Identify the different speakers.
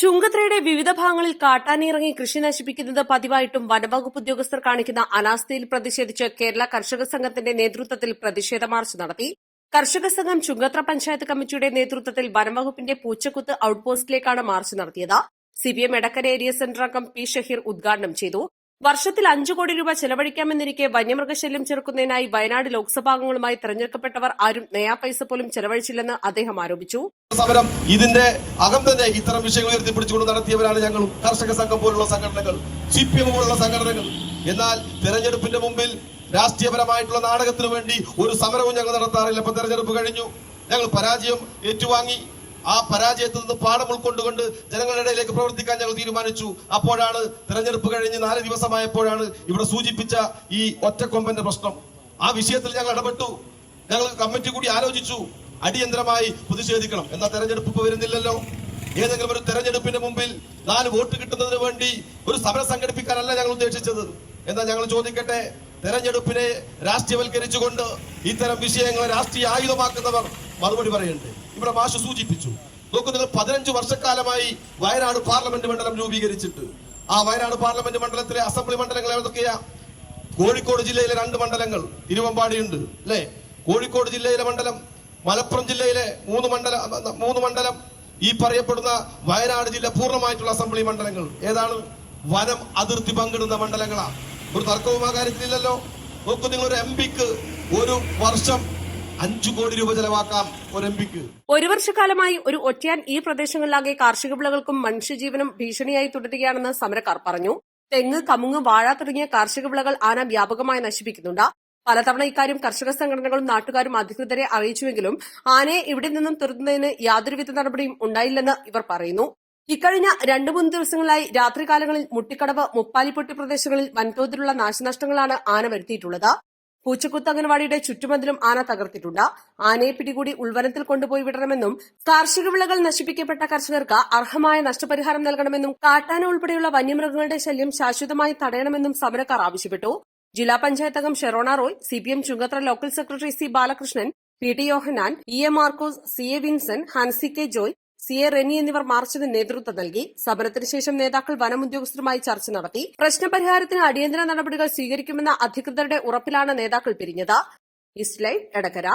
Speaker 1: ചുങ്കത്രയുടെ വിവിധ ഭാഗങ്ങളിൽ കാട്ടാനിറങ്ങി കൃഷി നശിപ്പിക്കുന്നത് പതിവായിട്ടും വനവകുപ്പ് ഉദ്യോഗസ്ഥർ കാണിക്കുന്ന അനാസ്ഥയിൽ പ്രതിഷേധിച്ച് കേരള കർഷക സംഘത്തിന്റെ നേതൃത്വത്തിൽ പ്രതിഷേധ മാർച്ച് നടത്തി. കർഷക സംഘം ചുങ്കത്ര പഞ്ചായത്ത് കമ്മിറ്റിയുടെ നേതൃത്വത്തിൽ വനംവകുപ്പിന്റെ പൂച്ചക്കുത്ത് ഔട്ട്പോസ്റ്റിലേക്കാണ് മാർച്ച് നടത്തിയത്. സിപിഎം എടക്കര ഏരിയ സെന്റർ അംഗം പി ഷഹീർ ഉദ്ഘാടനം ചെയ്തു. വർഷത്തിൽ അഞ്ചു കോടി രൂപ ചെലവഴിക്കാമെന്നിരിക്കെ വന്യമൃഗശല്യം ചെറുക്കുന്നതിനായി വയനാട് ലോക്സഭാംഗങ്ങളുമായി തെരഞ്ഞെടുക്കപ്പെട്ടവർ ആരും നയാ പൈസ പോലും ചെലവഴിച്ചില്ലെന്ന് അദ്ദേഹം ആരോപിച്ചു.
Speaker 2: സമരം ഇതിന്റെ അകം തന്നെ ഇത്തരം വിഷയങ്ങൾ ഉയർത്തിപ്പിടിച്ചുകൊണ്ട് നടത്തിയവരാണ് ഞങ്ങൾ കർഷക സംഘം പോലുള്ള സംഘടനകൾ സി പി എം പോലുള്ള സംഘടനകൾ. എന്നാൽ തെരഞ്ഞെടുപ്പിന്റെ മുമ്പിൽ രാഷ്ട്രീയപരമായിട്ടുള്ള നാടകത്തിനു വേണ്ടി ഒരു സമരവും ഞങ്ങൾ നടത്താറില്ല. ഇപ്പൊ തെരഞ്ഞെടുപ്പ് കഴിഞ്ഞു. ഞങ്ങൾ പരാജയം ഏറ്റുവാങ്ങി. ആ പരാജയത്തിൽ നിന്ന് പാഠം ഉൾക്കൊണ്ടുകൊണ്ട് ജനങ്ങളുടെ ഇടയിലേക്ക് പ്രവർത്തിക്കാൻ ഞങ്ങൾ തീരുമാനിച്ചു. അപ്പോഴാണ് തെരഞ്ഞെടുപ്പ് കഴിഞ്ഞ് നാല് ദിവസമായപ്പോഴാണ് ഇവിടെ സൂചിപ്പിച്ച ഈ ഒറ്റക്കൊമ്പന്റെ പ്രശ്നം. ആ വിഷയത്തിൽ ഞങ്ങൾ ഇടപെട്ടു. ഞങ്ങൾ കമ്മിറ്റി കൂടി ആലോചിച്ചു. അടിയന്തരമായി പ്രതിഷേധിക്കണം. എന്നാൽ തെരഞ്ഞെടുപ്പ് ഇപ്പൊ വരുന്നില്ലല്ലോ. ഏതെങ്കിലും ഒരു തെരഞ്ഞെടുപ്പിന്റെ മുമ്പിൽ നാല് വോട്ട് കിട്ടുന്നതിന് വേണ്ടി ഒരു സമരം സംഘടിപ്പിക്കാനല്ല ഞങ്ങൾ ഉദ്ദേശിച്ചത്. എന്നാൽ ഞങ്ങൾ ചോദിക്കട്ടെ? തെരഞ്ഞെടുപ്പിനെ രാഷ്ട്രീയവൽക്കരിച്ചുകൊണ്ട് ഇത്തരം വിഷയങ്ങളെ രാഷ്ട്രീയ ആയുധമാക്കുന്നവർ മറുപടി പറയുന്നുണ്ട്. ഇവിടെ മാഷ് സൂചിപ്പിച്ചു. നോക്കൂ നിങ്ങൾ പതിനഞ്ച് വർഷക്കാലമായി വയനാട് പാർലമെന്റ് മണ്ഡലം രൂപീകരിച്ചിട്ട്. ആ വയനാട് പാർലമെന്റ് മണ്ഡലത്തിലെ അസംബ്ലി മണ്ഡലങ്ങൾ ഏതൊക്കെയാ? കോഴിക്കോട് ജില്ലയിലെ രണ്ട് മണ്ഡലങ്ങൾ തിരുവമ്പാടിയുണ്ട് അല്ലെ? കോഴിക്കോട് ജില്ലയിലെ മണ്ഡലം മലപ്പുറം ജില്ലയിലെ മൂന്ന് മണ്ഡല മൂന്ന് മണ്ഡലം ഈ പറയപ്പെടുന്ന വയനാട് ജില്ല പൂർണമായിട്ടുള്ള അസംബ്ലി മണ്ഡലങ്ങൾ. ഏതാണ്? വനം അതിർത്തി പങ്കിടുന്ന മണ്ഡലങ്ങളാ. ഒരു തർക്കവും ആ കാര്യത്തിലില്ലല്ലോ. നോക്കൂ നിങ്ങൾ ഒരു എം പിക്ക് ഒരു വർഷം അഞ്ചു കോടി രൂപ ചെലവാക്കാം ഒരു എം പിക്ക്
Speaker 1: ഒരു വർഷക്കാലമായി ഒരു ഒറ്റയാൻ ഈ പ്രദേശങ്ങളിലാകെ കാർഷിക വിളകൾക്കും മനുഷ്യജീവനും ഭീഷണിയായി തുടരുകയാണെന്ന് സമരക്കാർ പറഞ്ഞു. തെങ്ങ് കമുങ്ങ് വാഴ തുടങ്ങിയ കാർഷിക വിളകൾ ആന വ്യാപകമായി നശിപ്പിക്കുന്നുണ്ട്. പലതവണ ഇക്കാര്യം കർഷക സംഘടനകളും നാട്ടുകാരും അധികൃതരെ അറിയിച്ചുവെങ്കിലും ആനയെ ഇവിടെ നിന്നും തുരുന്നതിന് യാതൊരുവിധ നടപടിയും ഉണ്ടായില്ലെന്ന് ഇവർ പറയുന്നു. ഇക്കഴിഞ്ഞ രണ്ടു മൂന്ന് ദിവസങ്ങളായി രാത്രികാലങ്ങളിൽ മുട്ടിക്കടവ് മുപ്പാലിപ്പൊട്ടി പ്രദേശങ്ങളിൽ വൻതോതിലുള്ള നാശനഷ്ടങ്ങളാണ് ആന വരുത്തിയിട്ടുള്ളത്. പൂച്ചക്കുത്ത് അംഗൻവാടിയുടെ ചുറ്റുമതിലും ആന തകർത്തിട്ടുണ്ട്. ആനയെ പിടികൂടി ഉൾവനത്തിൽ കൊണ്ടുപോയി വിടണമെന്നും കാർഷിക വിളകൾ നശിപ്പിക്കപ്പെട്ട കർഷകർക്ക് അർഹമായ നഷ്ടപരിഹാരം നൽകണമെന്നും കാട്ടാന ഉൾപ്പെടെയുള്ള വന്യമൃഗങ്ങളുടെ ശല്യം ശാശ്വതമായി തടയണമെന്നും സമരക്കാർ ആവശ്യപ്പെട്ടു. ജില്ലാ പഞ്ചായത്ത് അംഗം Sherona Roy C P M Chungathara local secretary C Balakrishnan P T Yohannan E A Markose C A Vinson Hansi K Joy C A Reni എന്നിവർ മാർച്ചിന് നേതൃത്വം നൽകി. സമരത്തിന് ശേഷം നേതാക്കൾ വനമുദ്യോഗസ്ഥരുമായി ചർച്ച നടത്തി. പ്രശ്നപരിഹാരത്തിന് അടിയന്തര നടപടികൾ സ്വീകരിക്കുമെന്ന അധികൃതരുടെ ഉറപ്പിലാണ് നേതാക്കൾ പിരിഞ്ഞത്. ഈസ്റ്റ് എടക്കര